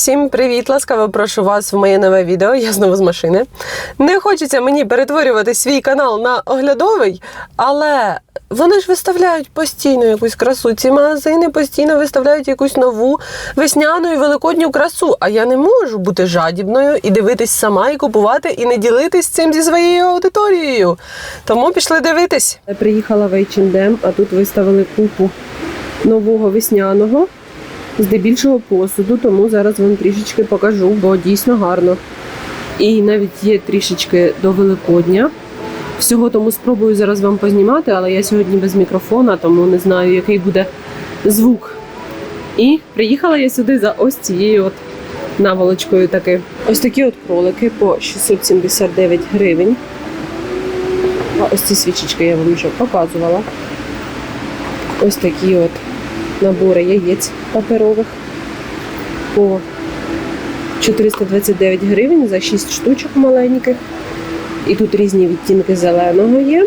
Всім привіт! Ласкаво прошу вас в моє нове відео. Я знову з машини. Не хочеться мені перетворювати свій канал на оглядовий, але вони ж виставляють постійно якусь красу. Ці магазини постійно виставляють якусь нову весняну і великодню красу. А я не можу бути жадібною і дивитись сама, і купувати, і не ділитись цим зі своєю аудиторією. Тому пішли дивитись. Я приїхала в H&M, а тут виставили купу нового весняного здебільшого посуду, тому зараз вам трішечки покажу, бо дійсно гарно. І навіть є трішечки до Великодня. Всього тому спробую зараз вам познімати, але я сьогодні без мікрофона, тому не знаю, який буде звук. І приїхала я сюди за ось цією от наволочкою таки. Ось такі от кролики по 679 гривень. А ось ці свічечки я вам вже показувала. Ось такі от набори яєць паперових по 429 гривень за 6 штучок маленьких. І тут різні відтінки зеленого є.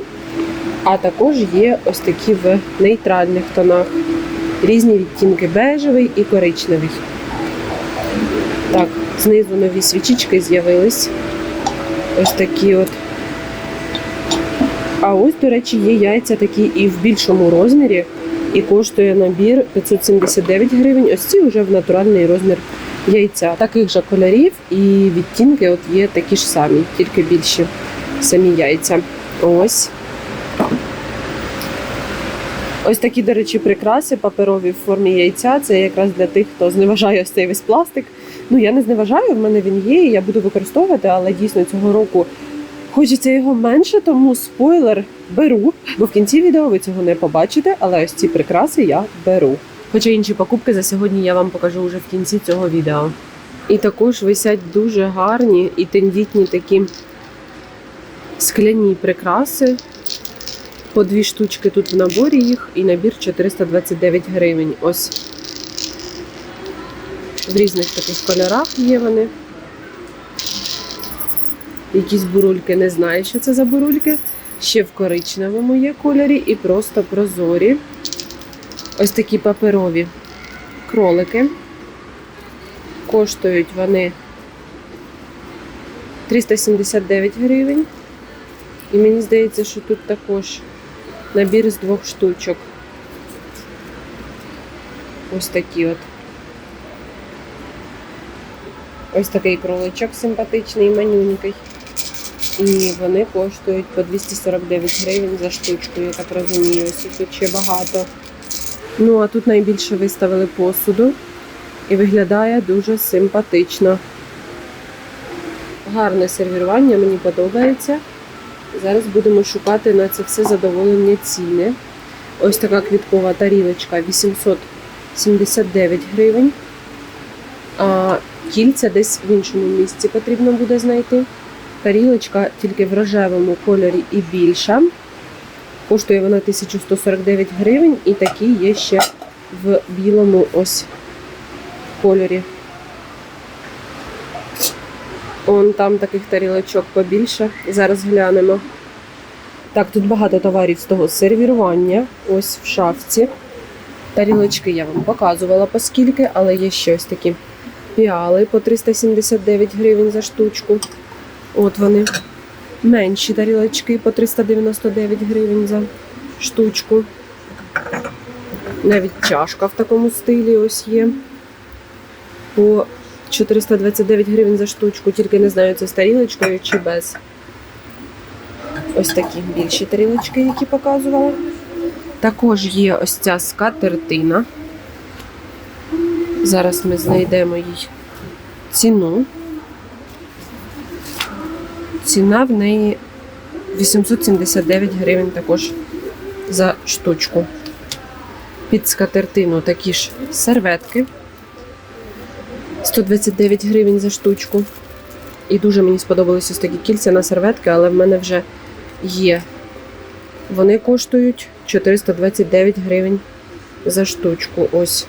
А також є ось такі в нейтральних тонах. Різні відтінки бежевий і коричневий. Так, знизу нові свічечки з'явились. Ось такі от. А ось, до речі, є яйця такі і в більшому розмірі. І коштує набір 579 гривень. Ось ці вже в натуральний розмір яйця. Таких же кольорів і відтінки от є такі ж самі, тільки більші самі яйця. Ось. Ось такі, до речі, прикраси паперові в формі яйця. Це якраз для тих, хто зневажає ось цей весь пластик. Ну, я не зневажаю, в мене він є, і я буду використовувати, але дійсно цього року хочеться його менше, тому спойлер беру. Бо в кінці відео ви цього не побачите, але ось ці прикраси я беру. Хоча інші покупки за сьогодні я вам покажу вже в кінці цього відео. І також висять дуже гарні і тендітні такі скляні прикраси. По дві штучки тут в наборі їх, і набір 429 гривень. Ось в різних таких кольорах є вони. Якісь бурульки, не знаю, що це за бурульки. Ще в коричневому є кольорі і просто прозорі. Ось такі паперові кролики. Коштують вони 379 гривень. І мені здається, що тут також набір з двох штучок. Ось такі от. Ось такий кроличок симпатичний, манюнький. І вони коштують по 249 гривень за штучку, я так розумію. Ось тут ще багато. Ну, а тут найбільше виставили посуду і виглядає дуже симпатично. Гарне сервірування, мені подобається. Зараз будемо шукати на це все задоволення ціни. Ось така квіткова тарілочка 879 гривень. А кільця десь в іншому місці потрібно буде знайти. Тарілочка тільки в рожевому кольорі і більша. Коштує вона 1149 гривень, і такі є ще в білому ось кольорі. Он там таких тарілочок побільше. Зараз глянемо. Так, тут багато товарів з того сервірування. Ось в шафці. Тарілочки я вам показувала по скільки, але є ще ось такі піали по 379 гривень за штучку. От вони. Менші тарілочки по 399 гривень за штучку. Навіть чашка в такому стилі ось є. По 429 гривень за штучку, тільки не знаю, це з тарілочкою чи без. Ось такі більші тарілочки, які показувала. Також є ось ця скатертина. Зараз ми знайдемо їй ціну. Ціна в неї 879 гривень також за штучку. Під скатертину такі ж серветки. 129 гривень за штучку. І дуже мені сподобалися ось такі кільця на серветки, але в мене вже є. Вони коштують 429 гривень за штучку. Ось.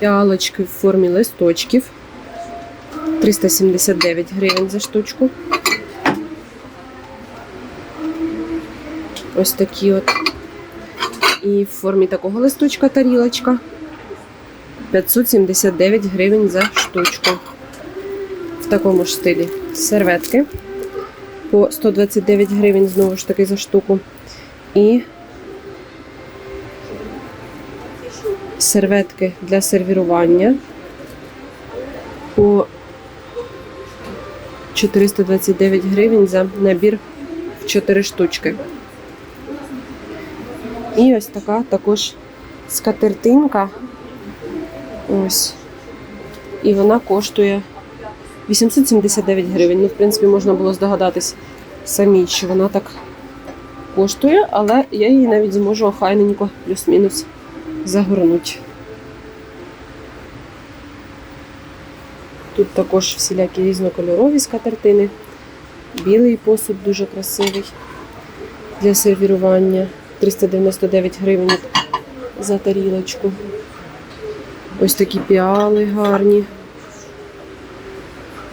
Піалочки в формі листочків. 379 гривень за штучку. Ось такі от. І в формі такого листочка тарілочка. 579 гривень за штучку. В такому ж стилі. Серветки по 129 гривень знову ж таки за штуку. І серветки для сервірування по 429 гривень за набір в 4 штучки. І ось така також скатертинка. Ось. І вона коштує 879 гривень. Ну, в принципі, можна було здогадатись самі, що вона так коштує, але я її навіть зможу охайненько плюс-мінус загорнути. Тут також всілякі різнокольорові скатертини. Білий посуд дуже красивий для сервірування. 399 гривень за тарілочку. Ось такі піали гарні.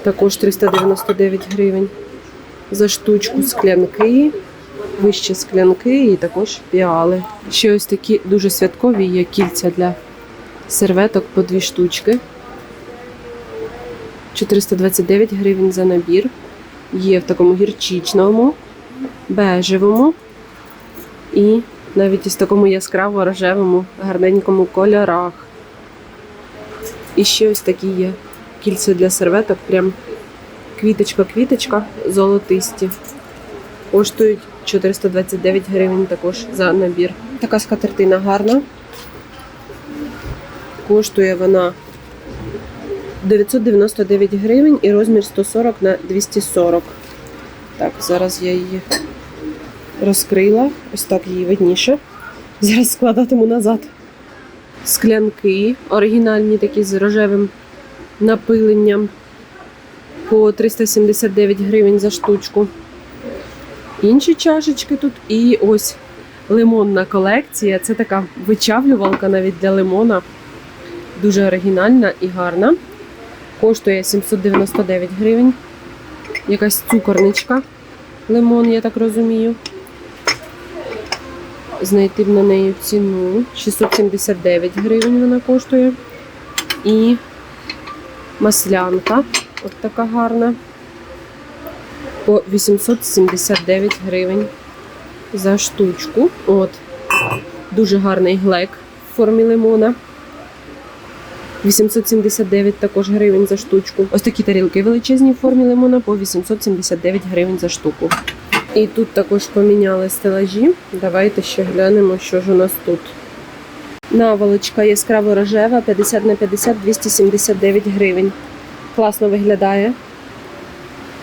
Також 399 гривень за штучку склянки, вищі склянки і також піали. Ще ось такі дуже святкові є кільця для серветок по дві штучки. 429 гривень за набір. Є в такому гірчичному, бежевому і навіть із такому яскраво рожевому, гарненькому кольорах. І ще ось такі є кільця для серветок, прям квіточка-квіточка золотисті. Коштують 429 гривень також за набір. Така скатертина гарна. Коштує вона 999 гривень і розмір 140 на 240. Так, зараз я її розкрила. Ось так її видніше. Зараз складатиму назад. Склянки оригінальні такі з рожевим напиленням по 379 гривень за штучку. Інші чашечки тут. І ось лимонна колекція. Це така вичавлювалка навіть для лимона. Дуже оригінальна і гарна. Коштує 799 гривень. Якась цукорничка. Лимон, я так розумію. Знайти на неї ціну. 679 гривень вона коштує. І маслянка. От така гарна. По 879 гривень за штучку. От. Дуже гарний глек в формі лимона. 879 також гривень за штучку. Ось такі тарілки величезні в формі лимона по 879 гривень за штуку. І тут також поміняли стелажі. Давайте ще глянемо, що ж у нас тут. Наволочка яскраво рожева 50 на 50 279 гривень. Класно виглядає.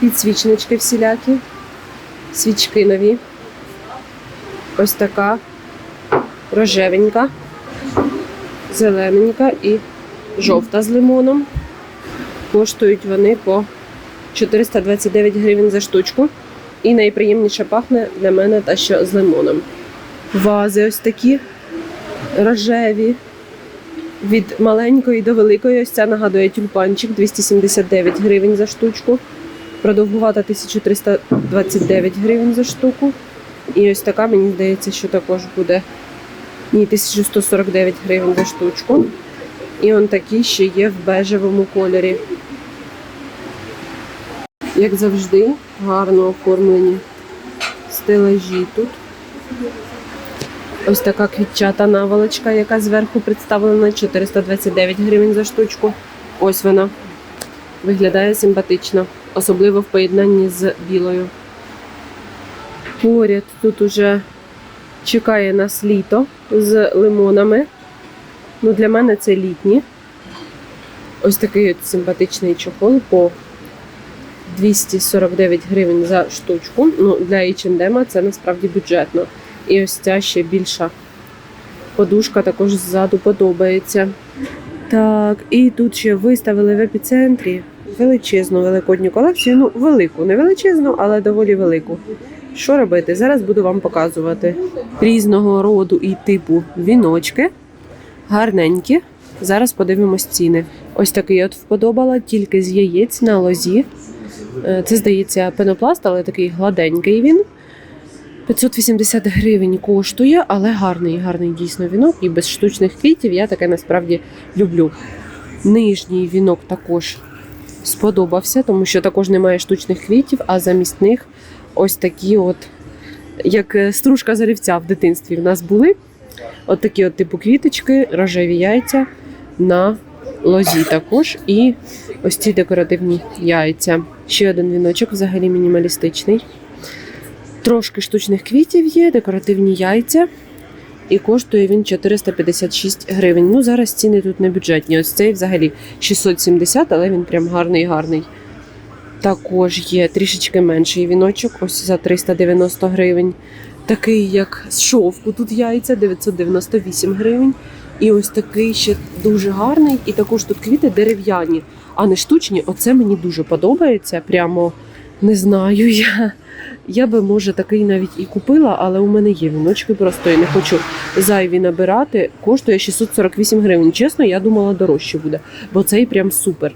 Підсвічнички всілякі. Свічки нові. Ось така рожевенька, зелененька і жовта з лимоном. Коштують вони по 429 гривень за штучку. І найприємніше пахне для мене та що з лимоном. Вази ось такі рожеві. Від маленької до великої ось ця нагадує тюльпанчик 279 гривень за штучку. Продовгувата 1329 гривень за штуку. І ось така, мені здається, що також буде ні, 1149 гривень за штучку. І он такі ще є в бежевому кольорі. Як завжди, гарно оформлені стелажі тут. Ось така квітчата наволочка, яка зверху представлена 429 гривень за штучку. Ось вона. Виглядає симпатично, особливо в поєднанні з білою. Поряд тут уже чекає нас літо з лимонами. Ну, для мене це літні. Ось такий от симпатичний чохол по 249 гривень за штучку. Ну, для H&M це насправді бюджетно. І ось ця ще більша подушка також ззаду подобається. Так, і тут ще виставили в епіцентрі величезну великодню колекцію. Ну, велику, не величезну, але доволі велику. Що робити? Зараз буду вам показувати різного роду і типу віночки. Гарненькі. Зараз подивимось ціни. Ось такий от вподобала, тільки з яєць на лозі. Е, Це, здається, пенопласт, але такий гладенький він. 580 гривень коштує, але гарний, гарний дійсно вінок і без штучних квітів. Я таке насправді люблю. Нижній вінок також сподобався, тому що також немає штучних квітів, а замість них ось такі от, як е, стружка зарівця в дитинстві в нас були. От такі от типу квіточки, рожеві яйця на лозі також. І ось ці декоративні яйця. Ще один віночок, взагалі мінімалістичний. Трошки штучних квітів є, декоративні яйця. І коштує він 456 гривень. Ну, зараз ціни тут не бюджетні. Ось цей взагалі 670, але він прям гарний гарний. Також є трішечки менший віночок, ось за 390 гривень. Такий, як з шовку, тут яйця 998 гривень. І ось такий ще дуже гарний. І також тут квіти дерев'яні, а не штучні. Оце мені дуже подобається. Прямо не знаю. Я, я би, може, такий навіть і купила, але у мене є віночки просто і не хочу зайві набирати. Коштує 648 гривень. Чесно, я думала, дорожче буде, бо цей прям супер.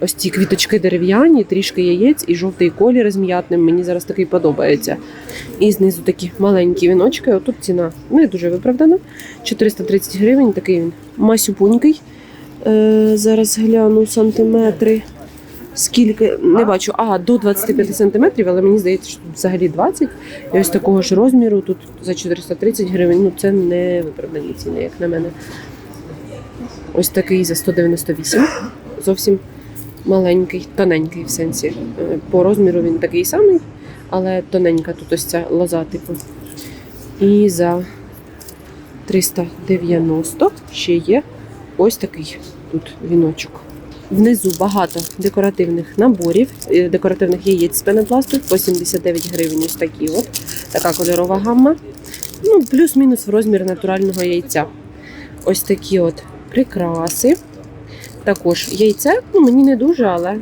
Ось ці квіточки дерев'яні, трішки яєць і жовтий колір з м'ятним. Мені зараз такий подобається. І знизу такі маленькі віночки. Отут ціна не дуже виправдана. 430 гривень, такий він масюпунький. Е, зараз гляну сантиметри. Скільки не бачу, а до 25 сантиметрів, але мені здається, що тут взагалі 20. І ось такого ж розміру, тут за 430 гривень. Ну це не виправдані ціни, як на мене. Ось такий за 198. Зовсім маленький, тоненький в сенсі. Е, По розміру він такий самий, але тоненька тут ось ця лоза, типу. І за 390 ще є ось такий тут віночок. Внизу багато декоративних наборів, е, декоративних яєць з пенопласту по 79 гривень. Ось такі от. Така кольорова гамма. Ну, плюс-мінус в розмір натурального яйця. Ось такі от прикраси. Також яйце, ну мені не дуже, але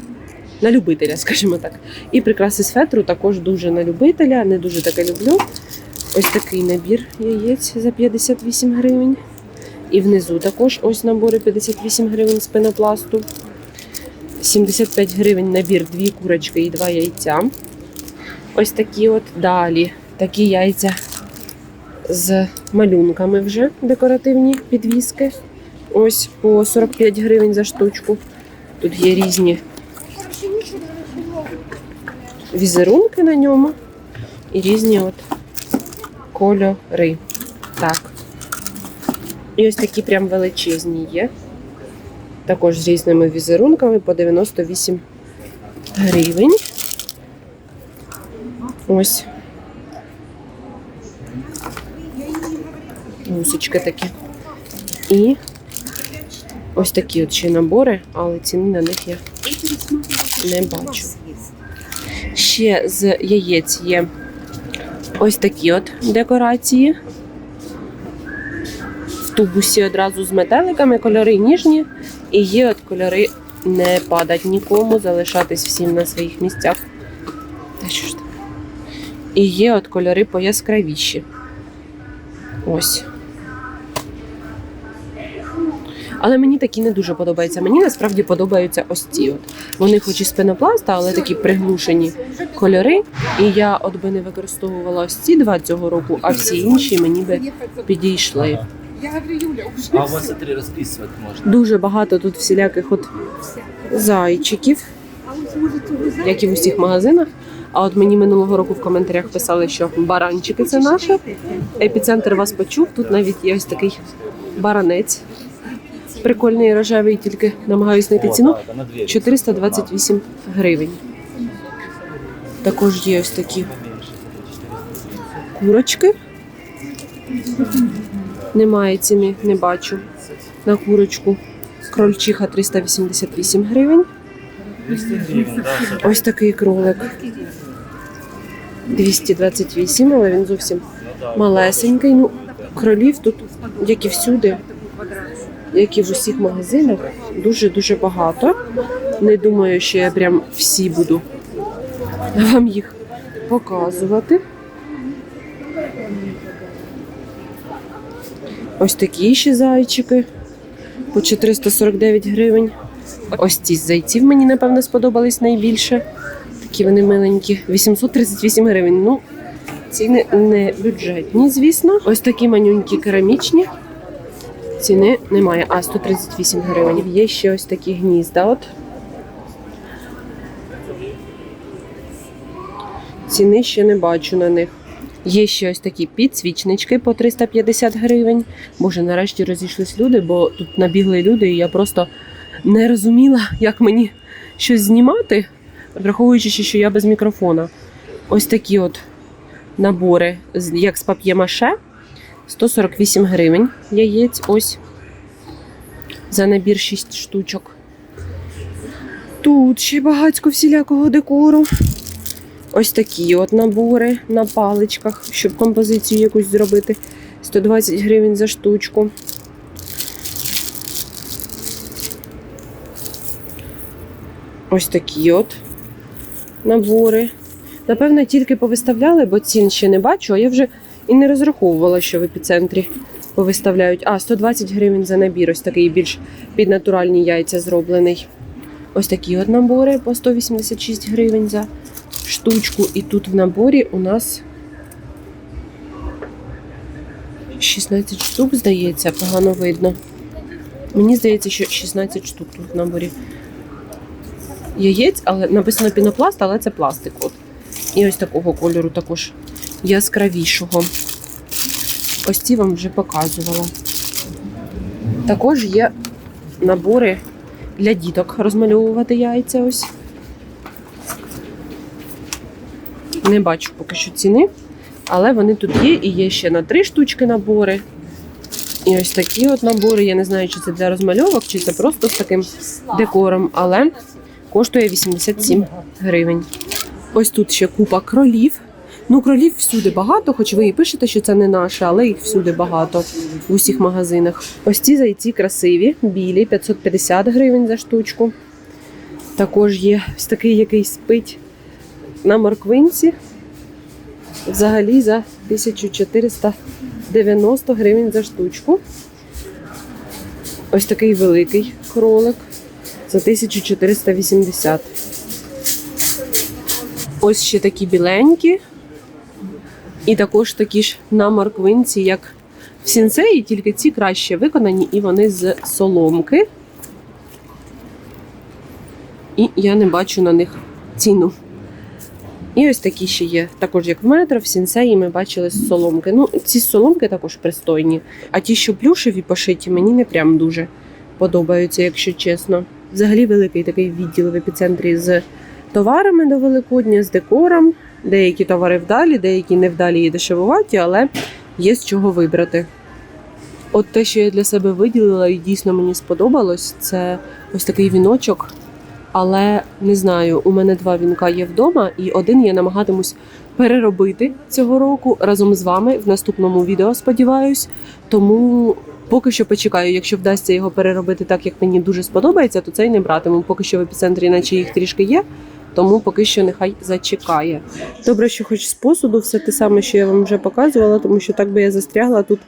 на любителя, скажімо так. І прикраси з фетру також дуже на любителя, не дуже таке люблю. Ось такий набір яєць за 58 гривень. І внизу також ось набори 58 гривень з пенопласту. 75 гривень набір, дві курочки і два яйця. Ось такі от далі. Такі яйця з малюнками вже декоративні підвіски. Ось по 45 гривень за штучку. Тут є різні візерунки на ньому і різні от кольори. Так. І ось такі прям величезні є. Також з різними візерунками по 98 гривень. Ось. Гусочки такі. І ось такі от ще набори, але ціни на них я не бачу. Ще з яєць є ось такі от декорації. В тубусі одразу з метеликами, кольори ніжні. І є от кольори не падать нікому, залишатись всім на своїх місцях. Та що ж таке? І є от кольори пояскравіші. Ось. Але мені такі не дуже подобаються. Мені насправді подобаються ось ці. От. Вони хоч і з пенопласта, але такі приглушені кольори. І я от би не використовувала ось ці два цього року, а всі інші мені би підійшли. Я говорю, Юля, уже А у вас смотри, расписывать можно. Дуже багато тут всіляких от зайчиків, як і в усіх магазинах. А от мені минулого року в коментарях писали, що баранчики це наше. Епіцентр вас почув. Тут навіть є ось такий баранець. Прикольний рожевий, тільки намагаюся знайти ціну. на 428 гривень. Також є ось такі курочки. Немає ціни, не бачу. На курочку. Крольчиха 388 гривень. 200 гривен, да, всё. Ось такий кролик. 228, але він зовсім малесенький. Ну, кролів тут, як і всюди, як і в усіх магазинах, дуже-дуже багато. Не думаю, що я прям всі буду вам їх показувати. Ось такі ще зайчики по 449 гривень. Ось ці зайців мені, напевно, сподобались найбільше. Такі вони миленькі. 838 гривень. Ну, Ціни не бюджетні, звісно. Ось такі манюнькі керамічні. Ціни немає. А, 138 гривень. Є ще ось такі гнізда. От. Ціни ще не бачу на них. Є ще ось такі підсвічнички по 350 гривень. Боже, нарешті розійшлись люди, бо тут набігли люди, і я просто не розуміла, як мені щось знімати, враховуючи, що я без мікрофона. Ось такі от набори, як з пап'є-маше, 148 гривень яєць. Ось за набір 6 штучок. Тут ще багатько всілякого декору. Ось такі от набори на паличках, щоб композицію якусь зробити. 120 гривень за штучку. Ось такі от набори. Напевно, тільки повиставляли, бо цін ще не бачу, а я вже і не розраховувала, що в епіцентрі повиставляють. А, 120 гривень за набір, ось такий більш під натуральні яйця зроблений. Ось такі от набори по 186 гривень за штучку. І тут в наборі у нас 16 штук, здається, погано видно. Мені здається, що 16 штук тут в наборі яєць, але написано пінопласт, але це пластик. От. І ось такого кольору також яскравішого. Ось ці вам вже показувала. Також є набори для діток розмальовувати яйця. Ось. Не бачу поки що ціни, але вони тут є. І є ще на три штучки набори. І ось такі от набори. Я не знаю, чи це для розмальовок, чи це просто з таким декором, але коштує 87 гривень. Ось тут ще купа кролів. Ну, кролів всюди багато, хоч ви і пишете, що це не наше, але їх всюди багато в усіх магазинах. Ось ці зайці красиві, білі, 550 гривень за штучку. Також є ось такий, який спить на морквинці. Взагалі за 1490 гривень за штучку. Ось такий великий кролик за 1480. Ось ще такі біленькі. І також такі ж на морквинці, як в сінсеї, тільки ці краще виконані, і вони з соломки. І я не бачу на них ціну. І ось такі ще є. Також як в метро, в сінсеї ми бачили з соломки. Ну, ці соломки також пристойні. А ті, що плюшеві пошиті, мені не прям дуже подобаються, якщо чесно. Взагалі великий такий відділ в епіцентрі з товарами до Великодня, з декором. Деякі товари вдалі, деякі невдалі і дешевуваті, але є з чого вибрати. От те, що я для себе виділила і дійсно мені сподобалось, це ось такий віночок. Але не знаю, у мене два вінка є вдома, і один я намагатимусь переробити цього року разом з вами в наступному відео, сподіваюсь. Тому поки що почекаю, якщо вдасться його переробити так, як мені дуже сподобається, то цей не братиму. Поки що в епіцентрі, наче їх трішки є. Тому поки що нехай зачекає. Добре, що хоч з посуду все те саме, що я вам вже показувала, тому що так би я застрягла тут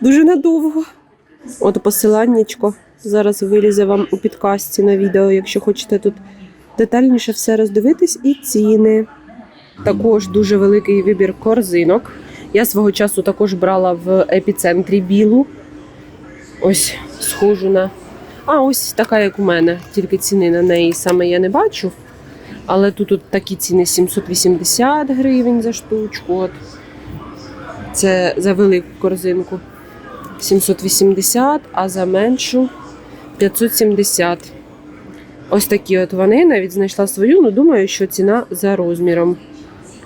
дуже надовго. От посиланнячко зараз вилізе вам у підкасті на відео, якщо хочете тут детальніше все роздивитись, і ціни. Також дуже великий вибір корзинок. Я свого часу також брала в епіцентрі білу. Ось схожу на. А, ось така, як у мене, тільки ціни на неї саме я не бачу. Але тут от такі ціни 780 гривень за штучку. От. Це за велику корзинку 780, а за меншу 570. Ось такі от вони. Навіть знайшла свою, але думаю, що ціна за розміром.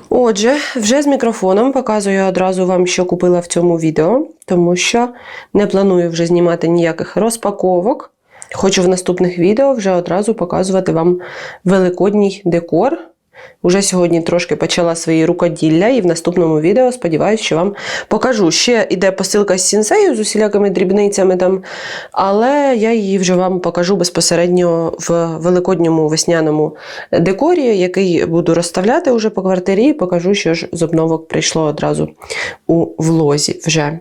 Отже, вже з мікрофоном показую одразу вам, що купила в цьому відео, тому що не планую вже знімати ніяких розпаковок. Хочу в наступних відео вже одразу показувати вам великодній декор. Уже сьогодні трошки почала свої рукоділля, і в наступному відео сподіваюся, що вам покажу. Ще йде посилка з сінсею з усілякими дрібницями там, але я її вже вам покажу безпосередньо в великодньому весняному декорі, який буду розставляти уже по квартирі, і покажу, що ж з обновок прийшло одразу у влозі вже.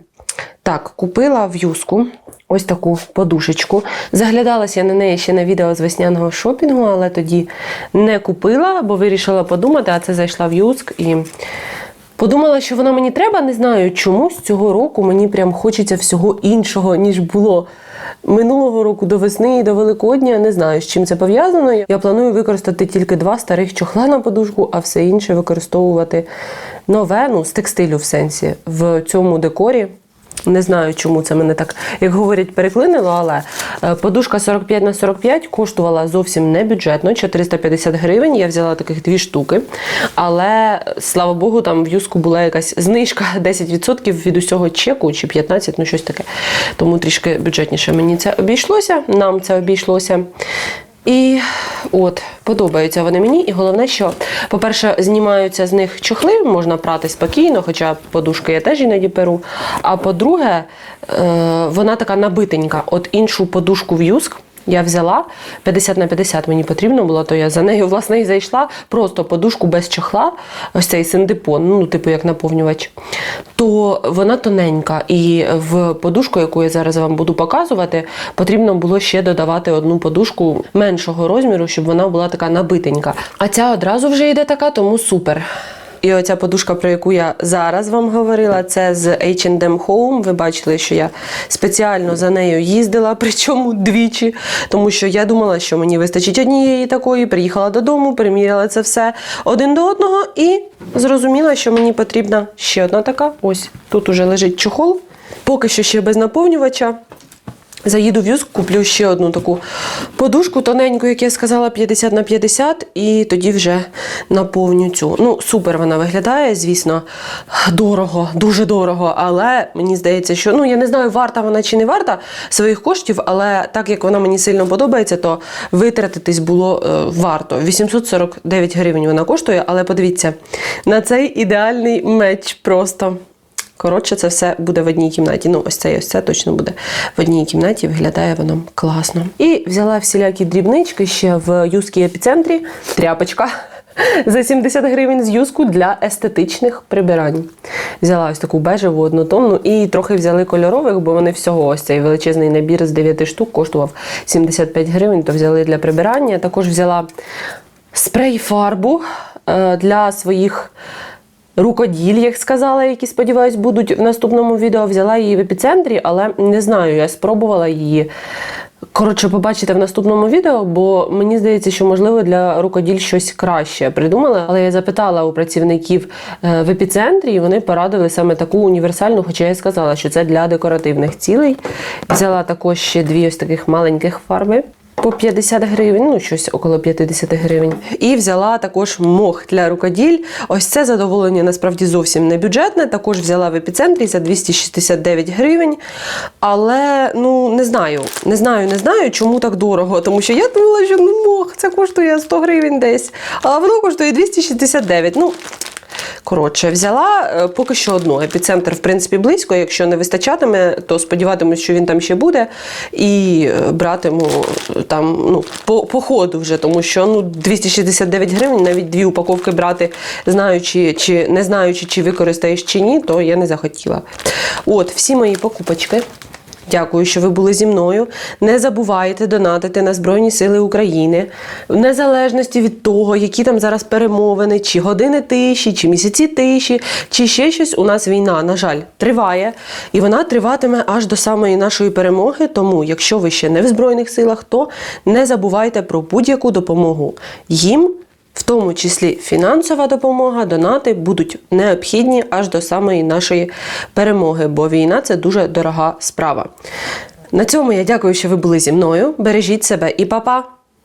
Так, купила в'юзку. Ось таку подушечку. Заглядалася я на неї ще на відео з весняного шопінгу, але тоді не купила, бо вирішила подумати, а це зайшла в Юск і Подумала, що вона мені треба, не знаю чому з цього року мені прям хочеться всього іншого, ніж було минулого року до весни і до Великодня. Не знаю, з чим це пов'язано. Я планую використати тільки два старих чохла на подушку, а все інше використовувати нове, ну з текстилю в сенсі в цьому декорі. Не знаю, чому це мене так, як говорять, переклинило, але е, подушка 45 на 45 коштувала зовсім не бюджетно, 450 гривень. Я взяла таких дві штуки. Але слава Богу, там в юску була якась знижка 10% від усього чеку чи 15%, ну щось таке. Тому трішки бюджетніше мені це обійшлося. Нам це обійшлося. І от подобаються вони мені. І головне, що, по-перше, знімаються з них чохли, можна прати спокійно, хоча подушки я теж іноді перу. А по-друге, е, вона така набитенька. От іншу подушку в юск. Я взяла 50 на 50 мені потрібно було, то я за нею власне і зайшла. Просто подушку без чохла, ось цей синдипон, ну, типу як наповнювач. То вона тоненька. І в подушку, яку я зараз вам буду показувати, потрібно було ще додавати одну подушку меншого розміру, щоб вона була така набитенька. А ця одразу вже йде така, тому супер. І оця подушка, про яку я зараз вам говорила, це з H&M Home. Ви бачили, що я спеціально за нею їздила, причому двічі, тому що я думала, що мені вистачить однієї такої. Приїхала додому, приміряла це все один до одного і зрозуміла, що мені потрібна ще одна така. Ось тут уже лежить чохол. Поки що ще без наповнювача. Заїду в Юск, куплю ще одну таку подушку тоненьку, як я сказала, 50 на 50, і тоді вже наповню цю. Ну, супер вона виглядає, звісно, дорого, дуже дорого. Але мені здається, що ну я не знаю, варта вона чи не варта своїх коштів, але так як вона мені сильно подобається, то витратитись було е, варто. 849 гривень вона коштує, але подивіться, на цей ідеальний меч просто. Коротше, це все буде в одній кімнаті. Ну, ось це і ось це точно буде в одній кімнаті. Виглядає воно класно. І взяла всілякі дрібнички ще в юській епіцентрі. Тряпочка. За 70 гривень з юску для естетичних прибирань. Взяла ось таку бежеву однотонну і трохи взяли кольорових, бо вони всього ось цей величезний набір з 9 штук коштував 75 гривень, то взяли для прибирання. Також взяла спрей-фарбу е, для своїх рукоділь, як сказала, які сподіваюсь будуть в наступному відео. Взяла її в епіцентрі, але не знаю, я спробувала її. Коротше, побачите в наступному відео, бо мені здається, що можливо для рукоділь щось краще придумали. Але я запитала у працівників е, в епіцентрі, і вони порадили саме таку універсальну, хоча я сказала, що це для декоративних цілей. Взяла також ще дві ось таких маленьких фарби. По 50 гривень, ну щось около 50 гривень. І взяла також мох для рукоділь. Ось це задоволення насправді зовсім не бюджетне. Також взяла в епіцентрі за 269 гривень. Але ну не знаю, не знаю, не знаю, чому так дорого. Тому що я думала, що ну мох це коштує 100 гривень десь, а воно коштує 269. Ну. Коротше, взяла е, поки що одну. Епіцентр, в принципі, близько. Якщо не вистачатиме, то сподіватимусь, що він там ще буде. І е, братиму там ну, по, по ходу вже, тому що ну, 269 гривень, навіть дві упаковки брати, знаючи, чи не знаючи, чи використаєш чи ні, то я не захотіла. От, всі мої покупочки. Дякую, що ви були зі мною. Не забувайте донатити на Збройні Сили України в незалежності від того, які там зараз перемовини, чи години тиші, чи місяці тиші, чи ще щось. У нас війна, на жаль, триває, і вона триватиме аж до самої нашої перемоги. Тому, якщо ви ще не в Збройних силах, то не забувайте про будь-яку допомогу їм. В тому числі фінансова допомога, донати будуть необхідні аж до самої нашої перемоги, бо війна це дуже дорога справа. На цьому я дякую, що ви були зі мною. Бережіть себе і па-па!